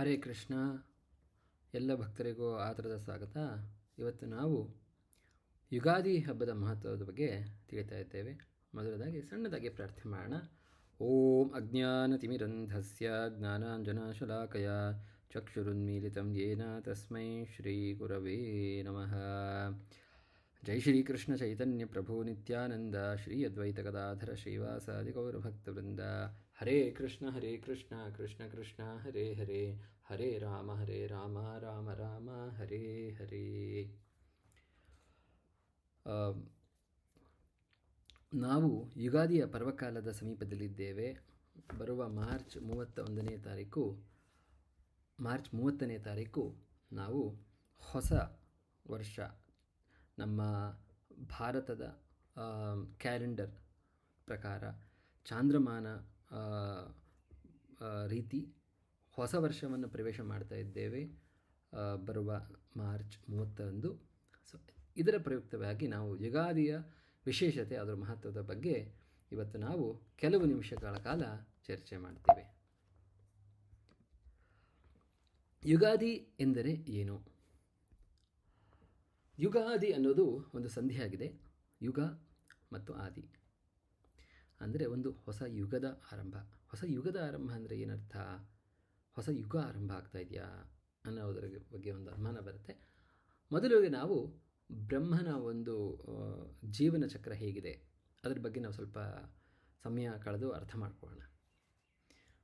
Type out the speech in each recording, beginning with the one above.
ಹರೇ ಕೃಷ್ಣ, ಎಲ್ಲ ಭಕ್ತರಿಗೂ ಆದರದ ಸ್ವಾಗತ. ಇವತ್ತು ನಾವು ಯುಗಾದಿ ಹಬ್ಬದ ಮಹತ್ವದ ಬಗ್ಗೆ ತಿಳಿತಾ ಇದ್ದೇವೆ. ಮೊದಲದಾಗಿ ಸಣ್ಣದಾಗಿ ಪ್ರಾರ್ಥನೆ ಮಾಡೋಣ. ಓಂ ಅಜ್ಞಾನತಿಮಿರಂಧಸ್ಯ ಜ್ಞಾನಾಂಜನಶಲಾಕಯ ಚಕ್ಷುರುನ್ಮೀಲಿತಂ ಯೇನ ತಸ್ಮೈ ಶ್ರೀ ಗುರವೇ ನಮಃ. ಜೈ ಶ್ರೀ ಕೃಷ್ಣ ಚೈತನ್ಯ ಪ್ರಭು ನಿತ್ಯಾನಂದ ಶ್ರೀ ಅದ್ವೈತ ಗದಾಧರ ಶ್ರೀವಾಸಾದಿ ಗೌರಭಕ್ತವೃಂದ. ಹರೇ ಕೃಷ್ಣ ಹರೇ ಕೃಷ್ಣ ಕೃಷ್ಣ ಕೃಷ್ಣ, ಹರೇ ಹರೇ ಹರೇ ರಾಮ ಹರೇ ರಾಮ ರಾಮ ರಾಮ, ಹರೇ ಹರೇ. ನಾವು ಯುಗಾದಿಯ ಪರ್ವಕಾಲದ ಸಮೀಪದಲ್ಲಿದ್ದೇವೆ. ಬರುವ ಮಾರ್ಚ್ ಮೂವತ್ತ ಒಂದನೇ ತಾರೀಕು, ಮಾರ್ಚ್ ಮೂವತ್ತನೇ ತಾರೀಕು ನಾವು ಹೊಸ ವರ್ಷ, ನಮ್ಮ ಭಾರತದ ಕ್ಯಾಲೆಂಡರ್ ಪ್ರಕಾರ ಚಾಂದ್ರಮಾನ ರೀತಿ ಹೊಸ ವರ್ಷವನ್ನು ಪ್ರವೇಶ ಮಾಡ್ತಾ ಇದ್ದೇವೆ. ಬರುವ ಮಾರ್ಚ್ ಮೂವತ್ತರಂದು. ಸೊ ಇದರ ಪ್ರಯುಕ್ತವಾಗಿ ನಾವು ಯುಗಾದಿಯ ವಿಶೇಷತೆ, ಅದರ ಮಹತ್ವದ ಬಗ್ಗೆ ಇವತ್ತು ನಾವು ಕೆಲವು ನಿಮಿಷಗಳ ಕಾಲ ಚರ್ಚೆ ಮಾಡ್ತೇವೆ. ಯುಗಾದಿ ಎಂದರೆ ಏನು? ಯುಗಾದಿ ಅನ್ನೋದು ಒಂದು ಸಂಧಿಯಾಗಿದೆ. ಯುಗ ಮತ್ತು ಆದಿ. ಅಂದರೆ ಒಂದು ಹೊಸ ಯುಗದ ಆರಂಭ. ಹೊಸ ಯುಗದ ಆರಂಭ ಅಂದರೆ ಏನರ್ಥ? ಹೊಸ ಯುಗ ಆರಂಭ ಆಗ್ತಾ ಇದೆಯಾ? ಅನ್ನೋದರ ಬಗ್ಗೆ ಒಂದು ಅನುಮಾನ ಬರುತ್ತೆ. ಮೊದಲಿಗೆ ನಾವು ಬ್ರಹ್ಮನ ಒಂದು ಜೀವನ ಚಕ್ರ ಹೇಗಿದೆ? ಅದರ ಬಗ್ಗೆ ನಾವು ಸ್ವಲ್ಪ ಸಮಯ ಕಳೆದು ಅರ್ಥ ಮಾಡ್ಕೊಳ್ಳೋಣ.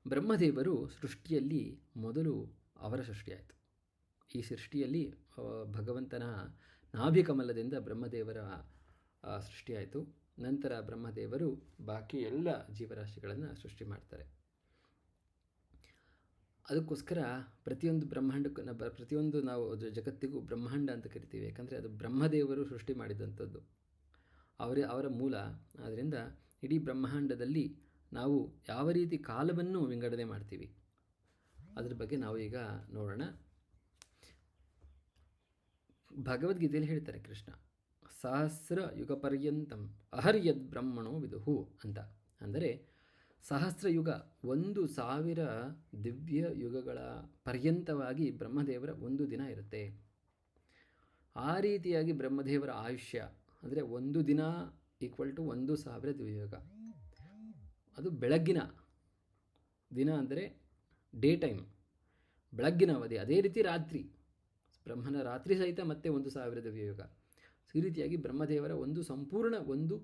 ಬ್ರಹ್ಮದೇವರು ಸೃಷ್ಟಿಯಲ್ಲಿ ಮೊದಲು ಅವರ ಸೃಷ್ಟಿಯಾಯಿತು ಈ ಸೃಷ್ಟಿಯಲ್ಲಿ ಭಗವಂತನ ನಾಭಿಕಮಲದಿಂದ ಬ್ರಹ್ಮದೇವರ ಸೃಷ್ಟಿಯಾಯಿತು ನಂತರ ಬ್ರಹ್ಮದೇವರು ಬಾಕಿ ಎಲ್ಲ ಜೀವರಾಶಿಗಳನ್ನು ಸೃಷ್ಟಿ ಮಾಡ್ತಾರೆ. ಅದಕ್ಕೋಸ್ಕರ ಪ್ರತಿಯೊಂದು ಬ್ರಹ್ಮಾಂಡಕ್ಕೂ ಪ್ರತಿಯೊಂದು ನಾವು ಜಗತ್ತಿಗೂ ಬ್ರಹ್ಮಾಂಡ ಅಂತ ಕರಿತೀವಿ. ಯಾಕಂದರೆ ಅದು ಬ್ರಹ್ಮದೇವರು ಸೃಷ್ಟಿ ಮಾಡಿದಂಥದ್ದು. ಅವರೇ ಅವರ ಮೂಲ. ಆದ್ದರಿಂದ ಇಡೀ ಬ್ರಹ್ಮಾಂಡದಲ್ಲಿ ನಾವು ಯಾವ ರೀತಿ ಕಾಲವನ್ನು ವಿಂಗಡಣೆ ಮಾಡ್ತೀವಿ. ಅದ್ರ ಬಗ್ಗೆ ನಾವು ಈಗ ನೋಡೋಣ. ಭಗವದ್ಗೀತೆಯಲ್ಲಿ ಹೇಳ್ತಾರೆ ಕೃಷ್ಣ. ಸಹಸ್ರ ಯುಗ ಪರ್ಯಂತಂ ಅಹರ್ಯದ್ ಬ್ರಹ್ಮಣೋ ವಿದುಹು ಅಂತ. ಅಂದರೆ ಸಹಸ್ರ ಯುಗ ಒಂದು ಸಾವಿರ ದಿವ್ಯ ಯುಗಗಳ ಪರ್ಯಂತವಾಗಿ ಬ್ರಹ್ಮದೇವರ ಒಂದು ದಿನ ಇರುತ್ತೆ. ಆ ರೀತಿಯಾಗಿ ಬ್ರಹ್ಮದೇವರ ಆಯುಷ್ಯ ಅಂದರೆ ಒಂದು ದಿನ ಈಕ್ವಲ್ ಟು ಒಂದು ಸಾವಿರ ದಿವ್ಯಯುಗ. ಅದು ಬೆಳಗ್ಗಿನ ದಿನ ಅಂದರೆ ಡೇ ಟೈಮ್. ಬೆಳಗ್ಗಿನ ಅವಧಿ, ಅದೇ ರೀತಿ ರಾತ್ರಿ. ಬ್ರಹ್ಮನ ರಾತ್ರಿ ಸಹಿತ ಮತ್ತೆ ಒಂದು ಸಾವಿರ ದಿವ್ಯಯುಗ. ಈ ರೀತಿಯಾಗಿ ಬ್ರಹ್ಮದೇವರ ಒಂದು ಸಂಪೂರ್ಣ ಒಂದು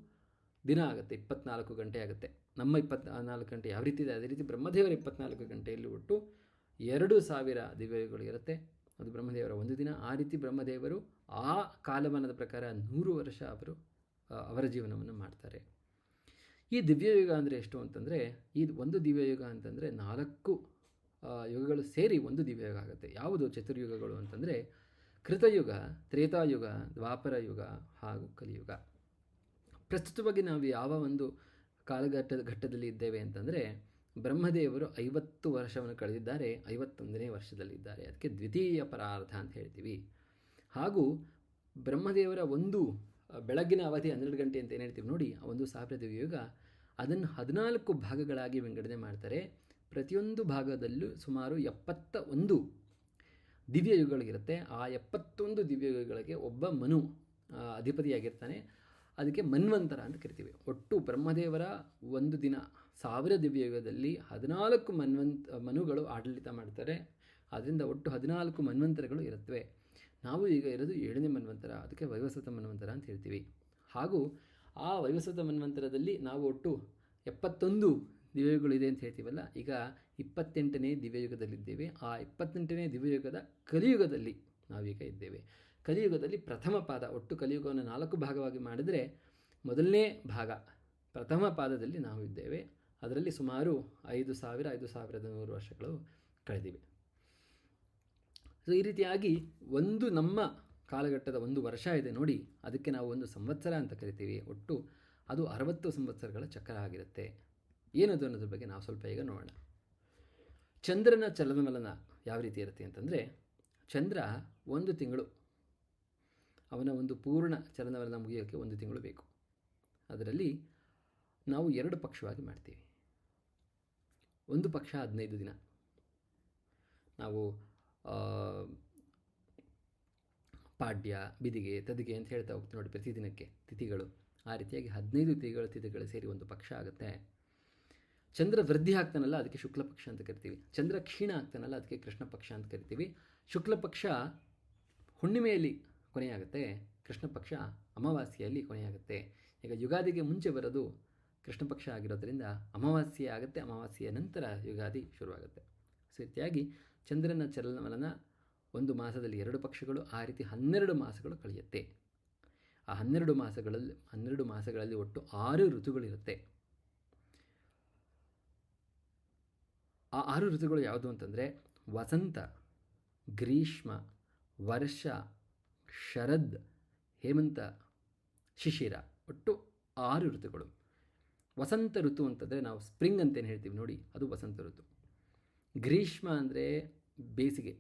ದಿನ ಆಗುತ್ತೆ, ಇಪ್ಪತ್ನಾಲ್ಕು ಗಂಟೆ ಆಗುತ್ತೆ. ನಮ್ಮ ಇಪ್ಪತ್ನಾಲ್ಕು ಗಂಟೆ ಯಾವ ರೀತಿ ಇದೆ, ಅದೇ ರೀತಿ ಬ್ರಹ್ಮದೇವರ ಇಪ್ಪತ್ನಾಲ್ಕು ಗಂಟೆಯಲ್ಲಿ ಒಟ್ಟು ಎರಡು ಸಾವಿರ ದಿವ್ಯಗಳು ಇರುತ್ತೆ. ಅದು ಬ್ರಹ್ಮದೇವರ ಒಂದು ದಿನ. ಆ ರೀತಿ ಬ್ರಹ್ಮದೇವರು ಆ ಕಾಲಮಾನದ ಪ್ರಕಾರ ನೂರು ವರ್ಷ ಅವರು ಅವರ ಜೀವನವನ್ನು ಮಾಡ್ತಾರೆ. ಈ ದಿವ್ಯಯುಗ ಅಂದರೆ ಎಷ್ಟು ಅಂತಂದರೆ, ಈ ಒಂದು ದಿವ್ಯಯುಗ ಅಂತಂದರೆ ನಾಲ್ಕು ಯುಗಗಳು ಸೇರಿ ಒಂದು ದಿವ್ಯಯುಗ ಆಗುತ್ತೆ. ಯಾವುದು ಚತುರ್ಯುಗಗಳು ಅಂತಂದರೆ ಕೃತಯುಗ, ತ್ರೇತಾಯುಗ ದ್ವಾಪರ ಯುಗ ಹಾಗೂ ಕಲಿಯುಗ. ಪ್ರಸ್ತುತವಾಗಿ ನಾವು ಯಾವ ಒಂದು ಕಾಲಘಟ್ಟದ ಘಟ್ಟದಲ್ಲಿ ಇದ್ದೇವೆ ಅಂತಂದರೆ, ಬ್ರಹ್ಮದೇವರು ಐವತ್ತು ವರ್ಷವನ್ನು ಕಳೆದಿದ್ದಾರೆ, ಐವತ್ತೊಂದನೇ ವರ್ಷದಲ್ಲಿದ್ದಾರೆ ಅದಕ್ಕೆ ದ್ವಿತೀಯ ಪರಾರ್ಧ ಅಂತ ಹೇಳ್ತೀವಿ. ಹಾಗೂ ಬ್ರಹ್ಮದೇವರ ಒಂದು ಬೆಳಗ್ಗಿನ ಅವಧಿ ಹನ್ನೆರಡು ಗಂಟೆ ಅಂತ ಏನು ಹೇಳ್ತೀವಿ ನೋಡಿ, ಆ ಒಂದು ಸಾವಿರ ದಿವ್ಯಯುಗ ಅದನ್ನು ಹದಿನಾಲ್ಕು ಭಾಗಗಳಾಗಿ ವಿಂಗಡಣೆ ಮಾಡ್ತಾರೆ. ಪ್ರತಿಯೊಂದು ಭಾಗದಲ್ಲೂ ಸುಮಾರು ಎಪ್ಪತ್ತ ಒಂದು ದಿವ್ಯಯುಗಗಳಿರುತ್ತೆ ಆ ಎಪ್ಪತ್ತೊಂದು ದಿವ್ಯಯುಗಗಳಿಗೆ ಒಬ್ಬ ಮನು ಅಧಿಪತಿಯಾಗಿರ್ತಾನೆ. ಅದಕ್ಕೆ ಮನ್ವಂತರ ಅಂತ ಕರಿತೀವಿ. ಒಟ್ಟು ಬ್ರಹ್ಮದೇವರ ಒಂದು ದಿನ, ಸಾವಿರ ದಿವ್ಯಯುಗದಲ್ಲಿ ಹದಿನಾಲ್ಕು ಮನ್ವಂತ, ಮನುಗಳು ಆಡಳಿತ ಮಾಡ್ತಾರೆ. ಅದರಿಂದ ಒಟ್ಟು ಹದಿನಾಲ್ಕು ಮನ್ವಂತರಗಳು ಇರುತ್ತವೆ. ನಾವು ಈಗ ಇರೋದು ಏಳನೇ ಮನ್ವಂತರ, ಅದಕ್ಕೆ ವೈವಸ್ವತ ಮನ್ವಂತರ ಅಂತ ಹೇಳ್ತೀವಿ. ಹಾಗೂ ಆ ವೈವಸ್ವತ ಮನ್ವಂತರದಲ್ಲಿ ನಾವು ಒಟ್ಟು ಎಪ್ಪತ್ತೊಂದು ದಿವ್ಯಗಳು ಇದೆ ಅಂತ ಹೇಳ್ತೀವಲ್ಲ, ಈಗ ಇಪ್ಪತ್ತೆಂಟನೇ ದಿವ್ಯಯುಗದಲ್ಲಿದ್ದೇವೆ. ಆ ಇಪ್ಪತ್ತೆಂಟನೇ ದಿವ್ಯಯುಗದ ಕಲಿಯುಗದಲ್ಲಿ ನಾವೀಗ ಇದ್ದೇವೆ. ಕಲಿಯುಗದಲ್ಲಿ ಪ್ರಥಮ ಪಾದ, ಒಟ್ಟು ಕಲಿಯುಗವನ್ನು ನಾಲ್ಕು ಭಾಗವಾಗಿ ಮಾಡಿದರೆ ಮೊದಲನೇ ಭಾಗ ಪ್ರಥಮ ಪಾದದಲ್ಲಿ ನಾವು ಇದ್ದೇವೆ. ಅದರಲ್ಲಿ ಸುಮಾರು ಐದು ಸಾವಿರ, ಐದು ಸಾವಿರದ ನೂರು ವರ್ಷಗಳು ಕಳೆದಿವೆ. ಸೊ, ಈ ರೀತಿಯಾಗಿ ಒಂದು ನಮ್ಮ ಕಾಲಘಟ್ಟದ ಒಂದು ವರ್ಷ ಇದೆ ನೋಡಿ. ಅದಕ್ಕೆ ನಾವು ಒಂದು ಸಂವತ್ಸರ ಅಂತ ಕರಿತೀವಿ. ಒಟ್ಟು ಅದು ಅರವತ್ತು ಸಂವತ್ಸರಗಳ ಚಕ್ರ ಆಗಿರುತ್ತೆ. ಏನದು ಅನ್ನೋದ್ರ ಬಗ್ಗೆ ನಾವು ಸ್ವಲ್ಪ ಈಗ ನೋಡೋಣ. ಚಂದ್ರನ ಚಲನವಲನ ಯಾವ ರೀತಿ ಇರುತ್ತೆ ಅಂತಂದರೆ, ಚಂದ್ರ ಒಂದು ತಿಂಗಳು, ಅವನ ಒಂದು ಪೂರ್ಣ ಚಲನವಲನ ಮುಗಿಯೋಕ್ಕೆ ಒಂದು ತಿಂಗಳು ಬೇಕು. ಅದರಲ್ಲಿ ನಾವು ಎರಡು ಪಕ್ಷವಾಗಿ ಮಾಡ್ತೀವಿ. ಒಂದು ಪಕ್ಷ ಹದಿನೈದು ದಿನ. ನಾವು ಪಾಡ್ಯ, ಬಿದಿಗೆ, ತದಿಗೆ ಅಂತ ಹೇಳ್ತಾ ಹೋಗ್ತೀವಿ ನೋಡಿ ಪ್ರತಿದಿನಕ್ಕೆ ತಿಥಿಗಳು. ಆ ರೀತಿಯಾಗಿ ಹದಿನೈದು ತಿಥಿಗಳು ತಿಥಿಗಳು ಸೇರಿ ಒಂದು ಪಕ್ಷ ಆಗುತ್ತೆ. ಚಂದ್ರ ವೃದ್ಧಿ ಆಗ್ತಾನಲ್ಲ, ಅದಕ್ಕೆ ಶುಕ್ಲ ಪಕ್ಷ ಅಂತ ಕರಿತೀವಿ. ಚಂದ್ರ ಕ್ಷೀಣ ಆಗ್ತಾನಲ್ಲ, ಅದಕ್ಕೆ ಕೃಷ್ಣ ಪಕ್ಷ ಅಂತ ಕರಿತೀವಿ. ಶುಕ್ಲ ಪಕ್ಷ ಹುಣ್ಣಿಮೆಯಲ್ಲಿ ಕೊನೆಯಾಗುತ್ತೆ, ಕೃಷ್ಣ ಪಕ್ಷ ಅಮಾವಾಸ್ಯೆಯಲ್ಲಿ ಕೊನೆಯಾಗುತ್ತೆ. ಈಗ ಯುಗಾದಿಗೆ ಮುಂಚೆ ಬರೋದು ಕೃಷ್ಣ ಪಕ್ಷ ಆಗಿರೋದ್ರಿಂದ ಅಮಾವಾಸ್ಯೆ ಆಗುತ್ತೆ, ಅಮಾವಾಸ್ಯೆಯ ನಂತರ ಯುಗಾದಿ ಶುರುವಾಗುತ್ತೆ. ಸೊ ರೀತಿಯಾಗಿ ಚಂದ್ರನ ಚಲನವಲನ ಒಂದು ಮಾಸದಲ್ಲಿ ಎರಡು ಪಕ್ಷಗಳು, ಆ ರೀತಿ ಹನ್ನೆರಡು ಮಾಸಗಳು ಕಳೆಯುತ್ತೆ. ಆ ಹನ್ನೆರಡು ಮಾಸಗಳಲ್ಲಿ ಹನ್ನೆರಡು ಮಾಸಗಳಲ್ಲಿ ಒಟ್ಟು ಆರು ಋತುಗಳಿರುತ್ತೆ. ಆ ಆರು ಋತುಗಳು ಯಾವುದು ಅಂತಂದರೆ ವಸಂತ, ಗ್ರೀಷ್ಮ, ವರ್ಷ, ಶರದ್, ಹೇಮಂತ, ಶಿಶಿರ. ಒಟ್ಟು ಆರು ಋತುಗಳು. ವಸಂತ ಋತು ಅಂತಂದರೆ ನಾವು ಸ್ಪ್ರಿಂಗ್ ಅಂತೇನು ಹೇಳ್ತೀವಿ ನೋಡಿ, ಅದು ವಸಂತ ಋತು. ಗ್ರೀಷ್ಮ ಅಂದರೆ ಬೇಸಿಗೆ.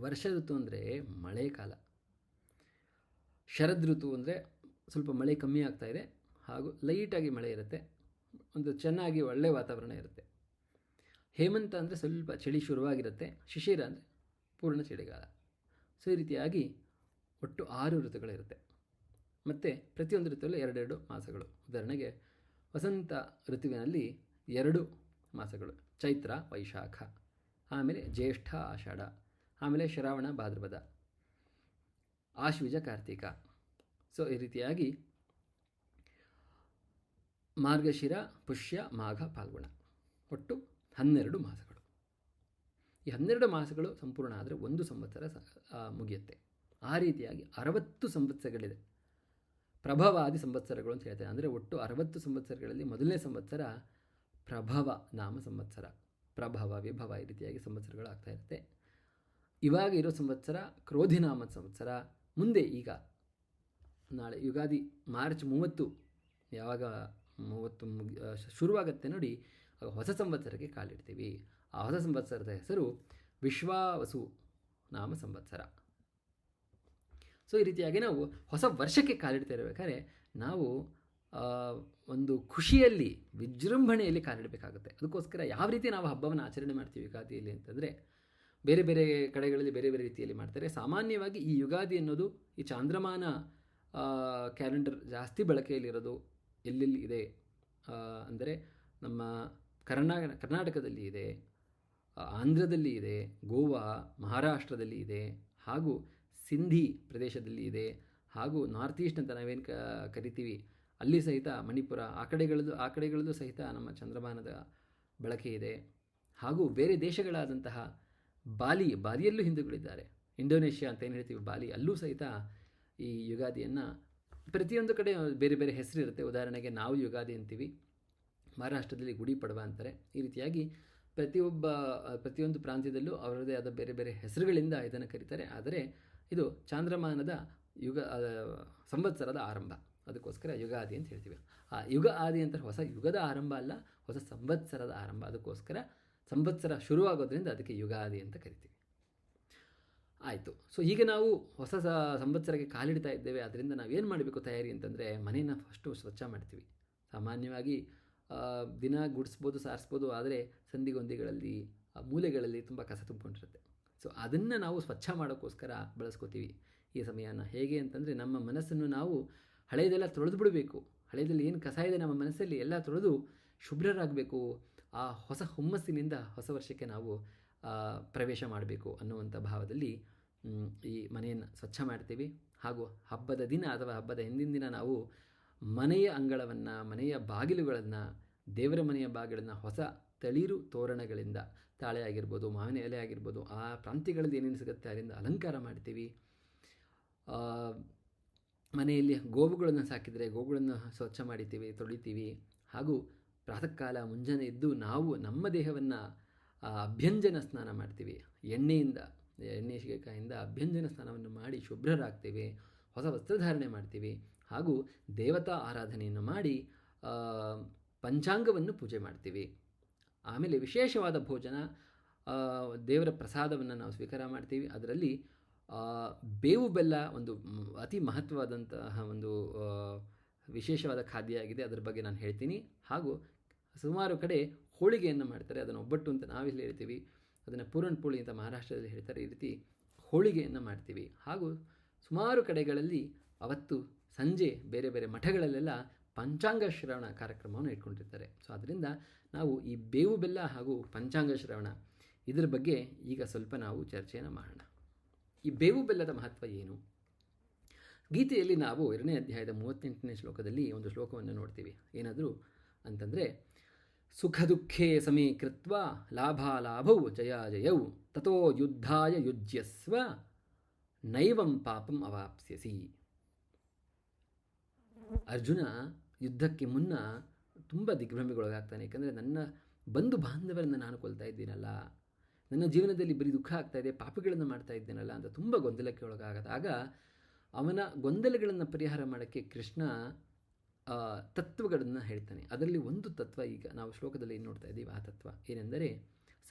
ವರ್ಷ ಋತು ಅಂದರೆ ಮಳೆಕಾಲ. ಶರದ್ ಋತು ಅಂದರೆ ಸ್ವಲ್ಪ ಮಳೆ ಕಮ್ಮಿ ಆಗ್ತಾ ಇದೆ ಹಾಗೂ ಲೈಟಾಗಿ ಮಳೆ ಇರುತ್ತೆ. ಒಂದು ಚೆನ್ನಾಗಿ ಒಳ್ಳೆಯ ವಾತಾವರಣ ಇರುತ್ತೆ. ಹೇಮಂತ ಅಂದರೆ ಸ್ವಲ್ಪ ಚಳಿ ಶುರುವಾಗಿರುತ್ತೆ, ಶಿಶಿರ ಅಂದರೆ ಪೂರ್ಣ ಚಳಿಗಾಲ. ಸೊ ಈ ರೀತಿಯಾಗಿ ಒಟ್ಟು ಆರು ಋತುಗಳಿರುತ್ತೆ. ಮತ್ತು ಪ್ರತಿಯೊಂದು ಋತುವಲ್ಲೂ ಎರಡೆರಡು ಮಾಸಗಳು. ಉದಾಹರಣೆಗೆ ವಸಂತ ಋತುವಿನಲ್ಲಿ ಎರಡು ಮಾಸಗಳು. ಚೈತ್ರ, ವೈಶಾಖ, ಆಮೇಲೆ ಜ್ಯೇಷ್ಠ, ಆಷಾಢ, ಆಮೇಲೆ ಶ್ರಾವಣ, ಭಾದ್ರಪದ, ಆಶ್ವಿಜ, ಕಾರ್ತಿಕ. ಸೊ ಈ ರೀತಿಯಾಗಿ ಮಾರ್ಗಶಿರ, ಪುಷ್ಯ, ಮಾಘ, ಫಾಲ್ಗುಣ. ಒಟ್ಟು ಹನ್ನೆರಡು ಮಾಸಗಳು. ಈ ಹನ್ನೆರಡು ಮಾಸಗಳು ಸಂಪೂರ್ಣ ಆದರೆ ಒಂದು ಸಂವತ್ಸರ ಮುಗಿಯುತ್ತೆ. ಆ ರೀತಿಯಾಗಿ ಅರವತ್ತು ಸಂವತ್ಸರಗಳಿದೆ. ಪ್ರಭವಾದಿ ಸಂವತ್ಸರಗಳು ಅಂತ ಹೇಳ್ತಾರೆ ಅಂದರೆ ಒಟ್ಟು ಅರವತ್ತು ಸಂವತ್ಸರಗಳಲ್ಲಿ ಮೊದಲನೇ ಸಂವತ್ಸರ ಪ್ರಭವ ನಾಮ ಸಂವತ್ಸರ. ಪ್ರಭವ, ವಿಭವ ಈ ರೀತಿಯಾಗಿ ಸಂವತ್ಸರಗಳು ಆಗ್ತಾ ಇರುತ್ತೆ. ಇವಾಗ ಇರೋ ಸಂವತ್ಸರ ಕ್ರೋಧಿನಾಮ ಸಂವತ್ಸರ. ಮುಂದೆ ಈಗ, ನಾಳೆ ಯುಗಾದಿ ಮಾರ್ಚ್ ಮೂವತ್ತು, ಯಾವಾಗ ಮೂವತ್ತು ಮುಗಿ ಶುರುವಾಗುತ್ತೆ ನೋಡಿ ಆಗ ಹೊಸ ಸಂವತ್ಸರಕ್ಕೆ ಕಾಲಿಡ್ತೀವಿ. ಆ ಹೊಸ ಸಂವತ್ಸರದ ಹೆಸರು ವಿಶ್ವಾವಸು ನಾಮ ಸಂವತ್ಸರ. ಸೊ ಈ ರೀತಿಯಾಗಿ ನಾವು ಹೊಸ ವರ್ಷಕ್ಕೆ ಕಾಲಿಡ್ತಾ ಇರಬೇಕಾದ್ರೆ ನಾವು ಒಂದು ಖುಷಿಯಲ್ಲಿ, ವಿಜೃಂಭಣೆಯಲ್ಲಿ ಕಾಲಿಡಬೇಕಾಗುತ್ತೆ. ಅದಕ್ಕೋಸ್ಕರ ಯಾವ ರೀತಿ ನಾವು ಹಬ್ಬವನ್ನು ಆಚರಣೆ ಮಾಡ್ತೀವಿ ಯುಗಾದಿಯಲ್ಲಿ ಅಂತಂದರೆ, ಬೇರೆ ಬೇರೆ ಕಡೆಗಳಲ್ಲಿ ಬೇರೆ ಬೇರೆ ರೀತಿಯಲ್ಲಿ ಮಾಡ್ತಾರೆ. ಸಾಮಾನ್ಯವಾಗಿ ಈ ಯುಗಾದಿ ಅನ್ನೋದು ಈ ಚಾಂದ್ರಮಾನ ಕ್ಯಾಲೆಂಡರ್ ಜಾಸ್ತಿ ಬಳಕೆಯಲ್ಲಿರೋದು ಎಲ್ಲೆಲ್ಲಿ ಇದೆ? ಅಂದರೆ ನಮ್ಮ ಕರ್ನಾ, ಕರ್ನಾಟಕದಲ್ಲಿ ಇದೆ ಆಂಧ್ರದಲ್ಲಿ ಇದೆ, ಗೋವಾ, ಮಹಾರಾಷ್ಟ್ರದಲ್ಲಿ ಇದೆ, ಹಾಗೂ ಸಿಂಧಿ ಪ್ರದೇಶದಲ್ಲಿ ಇದೆ, ಹಾಗೂ ನಾರ್ತ್ ಈಸ್ಟ್ ಅಂತ ನಾವೇನು ಕ, ಕರಿತೀವಿ, ಅಲ್ಲಿ ಸಹಿತ ಮಣಿಪುರ, ಆ ಕಡೆಗಳದ್ದು ಆ ಕಡೆಗಳದ್ದು ಸಹಿತ ನಮ್ಮ ಚಂದ್ರಮಾನದ ಬಳಕೆ ಇದೆ. ಹಾಗೂ ಬೇರೆ ದೇಶಗಳಾದಂತಹ ಬಾಲಿ, ಬಾಲಿಯಲ್ಲೂ ಹಿಂದೂಗಳಿದ್ದಾರೆ. ಇಂಡೋನೇಷ್ಯಾ ಅಂತ ಏನು ಹೇಳ್ತೀವಿ, ಬಾಲಿ, ಅಲ್ಲೂ ಸಹಿತ ಈ ಯುಗಾದಿಯನ್ನು ಪ್ರತಿಯೊಂದು ಕಡೆ ಬೇರೆ ಬೇರೆ ಹೆಸರಿರುತ್ತೆ. ಉದಾಹರಣೆಗೆ ನಾವು ಯುಗಾದಿ ಅಂತೀವಿ ಮಹಾರಾಷ್ಟ್ರದಲ್ಲಿ ಗುಡಿ ಪಡವ ಅಂತಾರೆ. ಈ ರೀತಿಯಾಗಿ ಪ್ರತಿಯೊಬ್ಬ, ಪ್ರತಿಯೊಂದು ಪ್ರಾಂತ್ಯದಲ್ಲೂ ಅವರದೇ ಆದ ಬೇರೆ ಬೇರೆ ಹೆಸರುಗಳಿಂದ ಇದನ್ನು ಕರೀತಾರೆ. ಆದರೆ ಇದು ಚಾಂದ್ರಮಾನದ ಯುಗ ಸಂವತ್ಸರದ ಆರಂಭ. ಅದಕ್ಕೋಸ್ಕರ ಯುಗಾದಿ ಅಂತ ಹೇಳ್ತೀವಿ. ಆ, ಯುಗ ಆದಿ ಅಂತ ಹೊಸ ಯುಗದ ಆರಂಭ ಅಲ್ಲ, ಹೊಸ ಸಂವತ್ಸರದ ಆರಂಭ. ಅದಕ್ಕೋಸ್ಕರ ಸಂವತ್ಸರ ಶುರುವಾಗೋದ್ರಿಂದ ಅದಕ್ಕೆ ಯುಗಾದಿ ಅಂತ ಕರಿತೀವಿ. ಆಯಿತು. ಸೊ ಈಗ ನಾವು ಹೊಸ ಸಂವತ್ಸರಕ್ಕೆ ಕಾಲಿಡ್ತಾ ಇದ್ದೇವೆ. ಅದರಿಂದ ನಾವು ಏನು ಮಾಡಬೇಕು ತಯಾರಿ ಅಂತಂದರೆ ಮನೆಯನ್ನು ಫಸ್ಟು ಸ್ವಚ್ಛ ಮಾಡ್ತೀವಿ. ಸಾಮಾನ್ಯವಾಗಿ ದಿನ ಗುಡಿಸ್ಬೋದು, ಸಾರಿಸ್ಬೋದು, ಆದರೆ ಸಂಧಿಗೊಂದಿಗಳಲ್ಲಿ ಮೂಲೆಗಳಲ್ಲಿ ತುಂಬ ಕಸ ತುಂಬಿಕೊಂಡಿರುತ್ತೆ. ಸೊ ಅದನ್ನು ನಾವು ಸ್ವಚ್ಛ ಮಾಡೋಕ್ಕೋಸ್ಕರ ಬಳಸ್ಕೋತೀವಿ ಈ ಸಮಯನ. ಹೇಗೆ ಅಂತಂದರೆ, ನಮ್ಮ ಮನಸ್ಸನ್ನು ನಾವು ಹಳೆಯದೆಲ್ಲ ತೊಳೆದು ಬಿಡಬೇಕು ಹಳೆಯದಲ್ಲಿ ಏನು ಕಸ ಇದೆ ನಮ್ಮ ಮನಸ್ಸಲ್ಲಿ ಎಲ್ಲ ತೊಳೆದು ಶುಭ್ರರಾಗಬೇಕು. ಆ ಹೊಸ ಹುಮ್ಮಸ್ಸಿನಿಂದ ಹೊಸ ವರ್ಷಕ್ಕೆ ನಾವು ಪ್ರವೇಶ ಮಾಡಬೇಕು ಅನ್ನುವಂಥ ಭಾವದಲ್ಲಿ ಈ ಮನೆಯನ್ನು ಸ್ವಚ್ಛ ಮಾಡ್ತೀವಿ. ಹಾಗೂ ಹಬ್ಬದ ದಿನ ಅಥವಾ ಹಬ್ಬದ ಹಿಂದಿನ ದಿನ ನಾವು ಮನೆಯ ಅಂಗಳವನ್ನು, ಮನೆಯ ಬಾಗಿಲುಗಳನ್ನು, ದೇವರ ಮನೆಯ ಬಾಗಿಲನ್ನು ಹೊಸ ತಳಿರು ತೋರಣಗಳಿಂದ ತಾಳೆ ಆಗಿರ್ಬೋದು, ಮಾವಿನ ಎಲೆ ಆಗಿರ್ಬೋದು, ಆ ಪ್ರಾಂತ್ಯಗಳಲ್ಲಿ ಏನೇನು ಸಿಗುತ್ತೆ ಅದರಿಂದ ಅಲಂಕಾರ ಮಾಡ್ತೀವಿ. ಮನೆಯಲ್ಲಿ ಗೋವುಗಳನ್ನು ಸಾಕಿದರೆ ಗೋವುಗಳನ್ನು ಸ್ವಚ್ಛ ಮಾಡಿತೀವಿ ತೊಳಿತೀವಿ. ಹಾಗೂ ಪ್ರಾತಃ ಕಾಲ ಮುಂಜಾನೆ ಎದ್ದು ನಾವು ನಮ್ಮ ದೇಹವನ್ನು ಅಭ್ಯಂಜನ ಸ್ನಾನ ಮಾಡ್ತೀವಿ. ಎಣ್ಣೆಯಿಂದ, ಎಣ್ಣೆ ಶಿಗೆಕಾಯಿಂದ ಅಭ್ಯಂಜನ ಸ್ನಾನವನ್ನು ಮಾಡಿ ಶುಭ್ರರಾಗ್ತೀವಿ. ಹೊಸ ವಸ್ತ್ರಧಾರಣೆ ಮಾಡ್ತೀವಿ. ಹಾಗೂ ದೇವತಾ ಆರಾಧನೆಯನ್ನು ಮಾಡಿ ಪಂಚಾಂಗವನ್ನು ಪೂಜೆ ಮಾಡ್ತೀವಿ. ಆಮೇಲೆ ವಿಶೇಷವಾದ ಭೋಜನ ದೇವರ ಪ್ರಸಾದವನ್ನು ನಾವು ಸ್ವೀಕಾರ ಮಾಡ್ತೀವಿ. ಅದರಲ್ಲಿ ಬೇವು ಬೆಲ್ಲ ಒಂದು ಅತಿ ಮಹತ್ವವಾದಂತಹ ಒಂದು ವಿಶೇಷವಾದ ಖಾದ್ಯ ಆಗಿದೆ. ಅದರ ಬಗ್ಗೆ ನಾನು ಹೇಳ್ತೀನಿ. ಹಾಗೂ ಸುಮಾರು ಕಡೆ ಹೋಳಿಗೆಯನ್ನು ಮಾಡ್ತಾರೆ. ಅದನ್ನು ಒಬ್ಬಟ್ಟು ಅಂತ ನಾವಿಲ್ಲಿ ಹೇಳ್ತೀವಿ. ಅದನ್ನು ಪುಳಿ ಅಂತ ಮಹಾರಾಷ್ಟ್ರದಲ್ಲಿ ಹೇಳ್ತಾರೆ ಈ ರೀತಿ ಹೋಳಿಗೆಯನ್ನು ಮಾಡ್ತೀವಿ. ಹಾಗೂ ಸುಮಾರು ಕಡೆಗಳಲ್ಲಿ ಅವತ್ತು ಸಂಜೆ ಬೇರೆ ಬೇರೆ ಮಠಗಳಲ್ಲೆಲ್ಲ ಪಂಚಾಂಗ ಶ್ರವಣ ಕಾರ್ಯಕ್ರಮವನ್ನು ಇಟ್ಕೊಂಡಿರ್ತಾರೆ. ಸೊ ಅದರಿಂದ ನಾವು ಈ ಬೇವು ಬೆಲ್ಲ ಹಾಗೂ ಪಂಚಾಂಗ ಶ್ರವಣ ಇದರ ಬಗ್ಗೆ ಈಗ ಸ್ವಲ್ಪ ನಾವು ಚರ್ಚೆಯನ್ನು ಮಾಡೋಣ. ಈ ಬೇವು ಬೆಲ್ಲದ ಮಹತ್ವ ಏನು? ಗೀತೆಯಲ್ಲಿ ನಾವು ಎರಡನೇ ಅಧ್ಯಾಯದ ಮೂವತ್ತೆಂಟನೇ ಶ್ಲೋಕದಲ್ಲಿ ಒಂದು ಶ್ಲೋಕವನ್ನು ನೋಡ್ತೀವಿ. ಏನಾದರೂ ಅಂತಂದರೆ, ಸುಖ ದುಃಖೇ ಸಮೀಕೃತ್ವ ಲಾಭಾಲಾಭೌ ಜಯ ಜಯೌ ತಥೋ ಯುದ್ಧಾಯ ಯುಜ್ಯಸ್ವ ನೈವಂ ಪಾಪಂ ಅವಾಪ್ಸ್ಯಸಿ. ಅರ್ಜುನ ಯುದ್ಧಕ್ಕೆ ಮುನ್ನ ತುಂಬ ದಿಗ್ಭ್ರಮೆಗೊಳಗಾಗ್ತಾನೆ. ಯಾಕಂದರೆ ನನ್ನ ಬಂಧು ಬಾಂಧವರನ್ನು ನಾನು ಕೊಲ್ತಾ ಇದ್ದೀನಲ್ಲ, ನನ್ನ ಜೀವನದಲ್ಲಿ ಬರೀ ದುಃಖ ಆಗ್ತಾ ಇದೆ, ಪಾಪಗಳನ್ನು ಮಾಡ್ತಾ ಇದ್ದೇನಲ್ಲ ಅಂತ ತುಂಬ ಗೊಂದಲಕ್ಕೆ ಒಳಗಾಗದಾಗ ಅವನ ಗೊಂದಲಗಳನ್ನು ಪರಿಹಾರ ಮಾಡೋಕ್ಕೆ ಕೃಷ್ಣ ತತ್ವಗಳನ್ನು ಹೇಳ್ತಾನೆ. ಅದರಲ್ಲಿ ಒಂದು ತತ್ವ ಈಗ ನಾವು ಶ್ಲೋಕದಲ್ಲಿ ಏನು ನೋಡ್ತಾ ಇದ್ದೀವಿ, ಆ ತತ್ವ ಏನೆಂದರೆ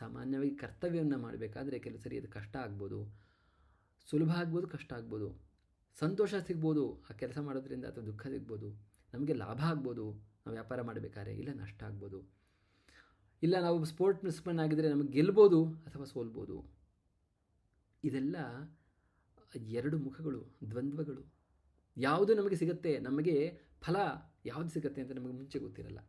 ಸಾಮಾನ್ಯವಾಗಿ ಕರ್ತವ್ಯವನ್ನು ಮಾಡಬೇಕಾದ್ರೆ ಕೆಲವು ಸರಿ ಅದು ಕಷ್ಟ ಆಗ್ಬೋದು, ಸುಲಭ ಆಗ್ಬೋದು, ಕಷ್ಟ ಆಗ್ಬೋದು. ಸಂತೋಷ ಸಿಗ್ಬೋದು, ಆ ಕೆಲಸ ಮಾಡೋದ್ರಿಂದ ಅಥವಾ ದುಃಖ ಸಿಗ್ಬೋದು, ನಮಗೆ ಲಾಭ ಆಗ್ಬೋದು, ನಾವು ವ್ಯಾಪಾರ ಮಾಡಬೇಕಾದ್ರೆ ಇಲ್ಲ ನಷ್ಟ ಆಗ್ಬೋದು. ಇಲ್ಲ ನಾವು ಸ್ಪೋರ್ಟ್ ಮಿಸ್ಮನ್ ಆಗಿದ್ದರೆ ನಮಗೆ ಗೆಲ್ಬೋದು ಅಥವಾ ಸೋಲ್ಬೋದು. ಇದೆಲ್ಲ ಎರಡು ಮುಖಗಳು, ದ್ವಂದ್ವಗಳು. ಯಾವುದು ನಮಗೆ ಸಿಗುತ್ತೆ, ನಮಗೆ ಫಲ ಯಾವುದು ಸಿಗುತ್ತೆ ಅಂತ ನಮಗೆ ಮುಂಚೆ ಗೊತ್ತಿರಲ್ಲ.